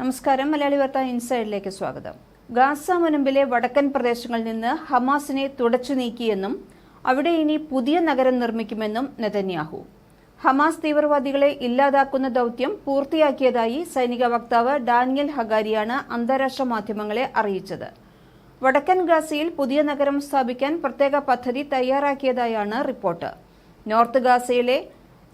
നമസ്കാരം. മലയാളി വാർത്ത ഇൻസൈഡിലേക്ക് സ്വാഗതം. ഗാസ മുനമ്പിലെ വടക്കൻ പ്രദേശങ്ങളിൽ നിന്ന് ഹമാസിനെ തുടച്ചു നീക്കിയെന്നും അവിടെ ഇനി പുതിയ നഗരം നിർമ്മിക്കുമെന്നും നെതന്യാഹു. ഹമാസ് തീവ്രവാദികളെ ഇല്ലാതാക്കുന്ന ദൌത്യം പൂർത്തിയാക്കിയതായി സൈനിക വക്താവ് ഡാനിയൽ ഹഗാരിയാണ് അന്താരാഷ്ട്ര മാധ്യമങ്ങളെ അറിയിച്ചത്. വടക്കൻ ഗാസയിൽ പുതിയ നഗരം സ്ഥാപിക്കാൻ പ്രത്യേക പദ്ധതി തയ്യാറാക്കിയതായാണ് റിപ്പോർട്ട്. നോർത്ത് ഗാസയിലെ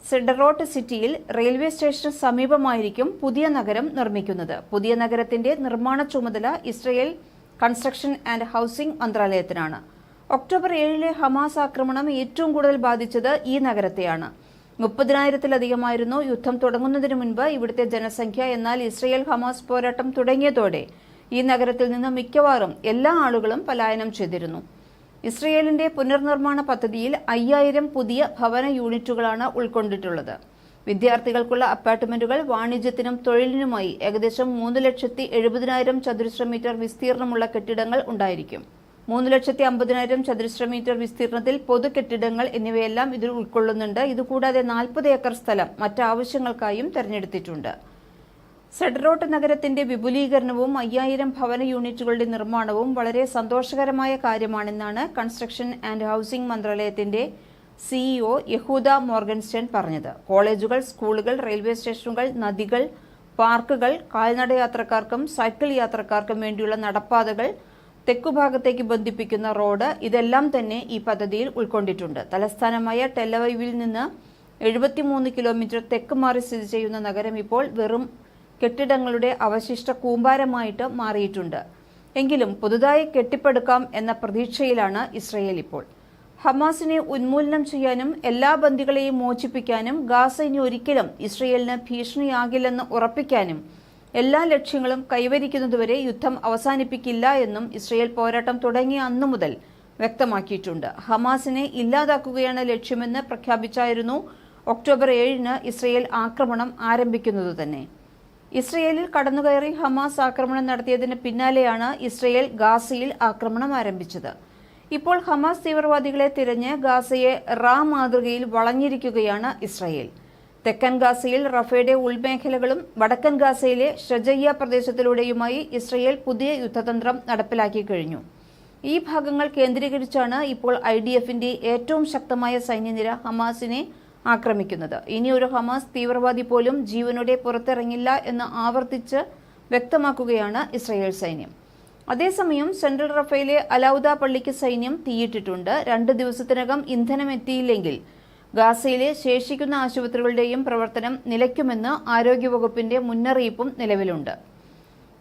സിഡറോട്ട് സിറ്റിയിൽ റെയിൽവേ സ്റ്റേഷന് സമീപമായിരിക്കും പുതിയ നഗരം നിർമ്മിക്കുന്നത്. പുതിയ നഗരത്തിന്റെ നിർമ്മാണ ചുമതല ഇസ്രയേൽ കൺസ്ട്രക്ഷൻ ആൻഡ് ഹൌസിംഗ് മന്ത്രാലയത്തിനാണ്. ഒക്ടോബർ ഏഴിലെ ഹമാസ് ആക്രമണം ഏറ്റവും കൂടുതൽ ബാധിച്ചത് ഈ നഗരത്തെയാണ്. മുപ്പതിനായിരത്തിലധികമായിരുന്നു യുദ്ധം തുടങ്ങുന്നതിന് മുൻപ് ഇവിടുത്തെ ജനസംഖ്യ എന്നാൽ ഇസ്രയേൽ ഹമാസ് പോരാട്ടം തുടങ്ങിയതോടെ ഈ നഗരത്തിൽ നിന്ന് മിക്കവാറും എല്ലാ ആളുകളും പലായനം ചെയ്തിരുന്നു. ഇസ്രയേലിന്റെ പുനർനിർമ്മാണ പദ്ധതിയിൽ അയ്യായിരം പുതിയ ഭവന യൂണിറ്റുകളാണ് ഉൾക്കൊണ്ടിട്ടുള്ളത്. വിദ്യാർത്ഥികൾക്കുള്ള അപ്പാർട്ട്മെന്റുകൾ വാണിജ്യത്തിനും തൊഴിലിനുമായി ഏകദേശം മൂന്ന് ലക്ഷത്തി എഴുപതിനായിരം ചതുരശ്ര മീറ്റർ വിസ്തീർണമുള്ള കെട്ടിടങ്ങൾ ഉണ്ടായിരിക്കും. മൂന്ന് ലക്ഷത്തി അമ്പതിനായിരം ചതുരശ്ര മീറ്റർ വിസ്തീർണത്തിൽ പൊതു കെട്ടിടങ്ങൾ എന്നിവയെല്ലാം ഇതിൽ ഉൾക്കൊള്ളുന്നുണ്ട്. ഇതുകൂടാതെ നാൽപ്പത് ഏക്കർ സ്ഥലം മറ്റാവശ്യങ്ങൾക്കായും തെരഞ്ഞെടുത്തിട്ടുണ്ട്. സെഡറോട്ട് നഗരത്തിന്റെ വിപുലീകരണവും അയ്യായിരം ഭവന യൂണിറ്റുകളുടെ നിർമ്മാണവും വളരെ സന്തോഷകരമായ കാര്യമാണെന്നാണ് കൺസ്ട്രക്ഷൻ ആൻഡ് ഹൌസിംഗ് മന്ത്രാലയത്തിന്റെ സിഇഒ യഹൂദ മോർഗൻസ്റ്റൺ പറഞ്ഞത്. കോളേജുകൾ സ്കൂളുകൾ റെയിൽവേ സ്റ്റേഷനുകൾ നദികൾ പാർക്കുകൾ കാൽനട യാത്രക്കാർക്കും സൈക്കിൾ യാത്രക്കാർക്കും വേണ്ടിയുള്ള നടപ്പാതകൾ തെക്കുഭാഗത്തേക്ക് ബന്ധിപ്പിക്കുന്ന റോഡ് ഇതെല്ലാം തന്നെ ഈ പദ്ധതിയിൽ ഉൾക്കൊണ്ടിട്ടുണ്ട്. തലസ്ഥാനമായ ടെലവൈവിൽ നിന്ന് എഴുപത്തിമൂന്ന് കിലോമീറ്റർ തെക്ക് മാറി സ്ഥിതി ചെയ്യുന്ന നഗരം ഇപ്പോൾ വെറും കെട്ടിടങ്ങളുടെ അവശിഷ്ട കൂമ്പാരമായിട്ട് മാറിയിട്ടുണ്ട്. എങ്കിലും പുതുതായി കെട്ടിപ്പടുക്കാം എന്ന പ്രതീക്ഷയിലാണ് ഇസ്രയേൽ ഇപ്പോൾ. ഹമാസിനെ ഉന്മൂലനം ചെയ്യാനും എല്ലാ ബന്ദികളെയും മോചിപ്പിക്കാനും ഗാസ ഇനി ഒരിക്കലും ഇസ്രയേലിന് ഭീഷണിയാകില്ലെന്ന് ഉറപ്പിക്കാനും എല്ലാ ലക്ഷ്യങ്ങളും കൈവരിക്കുന്നതുവരെ യുദ്ധം അവസാനിപ്പിക്കില്ല എന്നും ഇസ്രയേൽ പോരാട്ടം തുടങ്ങിയ അന്നു മുതൽ വ്യക്തമാക്കിയിട്ടുണ്ട്. ഹമാസിനെ ഇല്ലാതാക്കുകയാണ് ലക്ഷ്യമെന്ന് പ്രഖ്യാപിച്ചായിരുന്നു ഒക്ടോബർ ഏഴിന് ഇസ്രയേൽ ആക്രമണം ആരംഭിക്കുന്നത് തന്നെ. ഇസ്രയേലിൽ കടന്നുകയറി ഹമാസ് ആക്രമണം നടത്തിയതിന് പിന്നാലെയാണ് ഇസ്രയേൽ ഗാസയിൽ ആക്രമണം ആരംഭിച്ചത്. ഇപ്പോൾ ഹമാസ് തീവ്രവാദികളെ തിരഞ്ഞ് ഗാസയെ റാ മാതൃകയിൽ വളഞ്ഞിരിക്കുകയാണ് ഇസ്രയേൽ. തെക്കൻ ഗാസയിൽ റഫയുടെ ഉൾമേഖലകളും വടക്കൻ ഗാസയിലെ ഷജയ്യ പ്രദേശത്തിലൂടെയുമായി ഇസ്രയേൽ പുതിയ യുദ്ധതന്ത്രം നടപ്പിലാക്കി കഴിഞ്ഞു. ഈ ഭാഗങ്ങൾ കേന്ദ്രീകരിച്ചാണ് ഇപ്പോൾ ഐ ഏറ്റവും ശക്തമായ സൈന്യനിര ഹമാസിനെ ആക്രമിക്കുന്നത്. ഇനി ഒരു ഹമാസ് തീവ്രവാദി പോലും ജീവനോടെ പുറത്തിറങ്ങില്ല എന്ന് ആവർത്തിച്ച് വ്യക്തമാക്കുകയാണ് ഇസ്രയേൽ സൈന്യം. അതേസമയം സെൻട്രൽ റഫയിലെ അലൌദ പള്ളിക്ക് സൈന്യം തീയിട്ടിട്ടുണ്ട്. രണ്ട് ദിവസത്തിനകം ഇന്ധനം എത്തിയില്ലെങ്കിൽ ഗാസയിലെ ശേഷിക്കുന്ന ആശുപത്രികളുടെയും പ്രവർത്തനം നിലയ്ക്കുമെന്ന് ആരോഗ്യവകുപ്പിന്റെ മുന്നറിയിപ്പും നിലവിലുണ്ട്.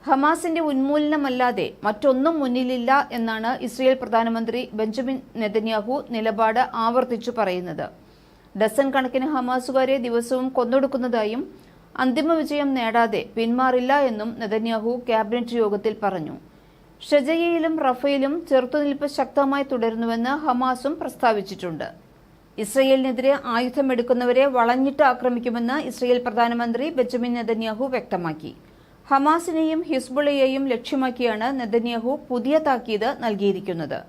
ഹമാസിന്റെ ഉന്മൂലനമല്ലാതെ മറ്റൊന്നും മുന്നിലില്ല എന്നാണ് ഇസ്രയേൽ പ്രധാനമന്ത്രി ബെഞ്ചമിൻ നെതന്യാഹു നിലപാട് ആവർത്തിച്ചു പറയുന്നത്. ഡസൻ കണക്കിന് ഹമാസുകാരെ ദിവസവും കൊന്നൊടുക്കുന്നതായും അന്തിമ വിജയം നേടാതെ പിന്മാറില്ല എന്നും നെതന്യാഹു ക്യാബിനറ്റ് യോഗത്തിൽ പറഞ്ഞു. ഷജയയിലും റഫയിലും ചെറുത്തുനിൽപ്പ് ശക്തമായി തുടരുന്നുവെന്ന് ഹമാസും പ്രസ്താവിച്ചിട്ടുണ്ട്. ഇസ്രയേലിനെതിരെ ആയുധമെടുക്കുന്നവരെ വളഞ്ഞിട്ട് ആക്രമിക്കുമെന്ന് ഇസ്രയേൽ പ്രധാനമന്ത്രി ബെഞ്ചമിൻ നെതന്യാഹു വ്യക്തമാക്കി. ഹമാസിനെയും ഹിസ്ബുളയെയും ലക്ഷ്യമാക്കിയാണ് നെതന്യാഹു പുതിയ താക്കീത് നൽകിയിരിക്കുന്നത്.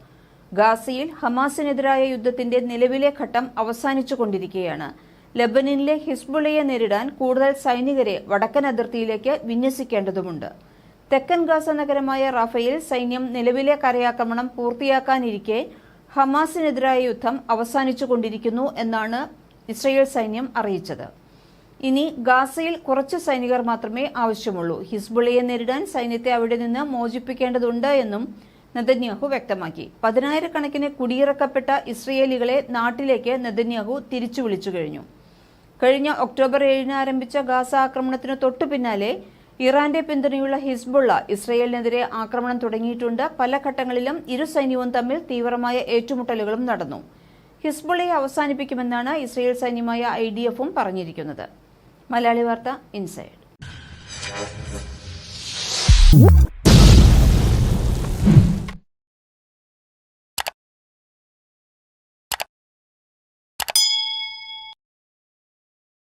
ഗാസയിൽ ഹമാസിനെതിരായ യുദ്ധത്തിന്റെ നിലവിലെ ഘട്ടം അവസാനിച്ചുകൊണ്ടിരിക്കുകയാണ് ലബനനിലെ ഹിസ്ബുളയെ നേരിടാൻ കൂടുതൽ സൈനികരെ വടക്കൻ അതിർത്തിയിലേക്ക് വിന്യസിക്കേണ്ടതുണ്ട് തെക്കൻ ഗാസ നഗരമായ റാഫയിൽ സൈന്യം നിലവിലെ കരയാക്രമണം പൂർത്തിയാക്കാനിരിക്കെ ഹമാസിനെതിരായ യുദ്ധം അവസാനിച്ചുകൊണ്ടിരിക്കുന്നു എന്നാണ് ഇസ്രയേൽ സൈന്യം അറിയിച്ചത്. ഇനി ഗാസയിൽ കുറച്ച് സൈനികർ മാത്രമേ ആവശ്യമുള്ളൂ. ഹിസ്ബുളയെ നേരിടാൻ സൈന്യത്തെ അവിടെ നിന്ന് മോചിപ്പിക്കേണ്ടതുണ്ട് എന്നും നെതന്യാഹു വ്യക്തമാക്കി. പതിനായിരക്കണക്കിന് കുടിയിറക്കപ്പെട്ട ഇസ്രയേലികളെ നാട്ടിലേക്ക് നെതന്യാഹു തിരിച്ചു വിളിച്ചു കഴിഞ്ഞു. കഴിഞ്ഞ ഒക്ടോബർ ഏഴിന് ആരംഭിച്ച ഗാസ ആക്രമണത്തിന് തൊട്ടു പിന്നാലെ ഇറാന്റെ പിന്തുണയുള്ള ഹിസ്ബുള്ള ഇസ്രയേലിനെതിരെ ആക്രമണം തുടങ്ങിയിട്ടുണ്ട്. പല ഘട്ടങ്ങളിലും ഇരു സൈന്യവും തമ്മിൽ തീവ്രമായ ഏറ്റുമുട്ടലുകളും നടന്നു. ഹിസ്ബുള്ളയെ അവസാനിപ്പിക്കുമെന്നാണ് ഇസ്രയേൽ സൈന്യമായ ഐ ഡി എഫും പറഞ്ഞിരിക്കുന്നത്. മലയാളി വാർത്ത ഇൻസൈഡ്.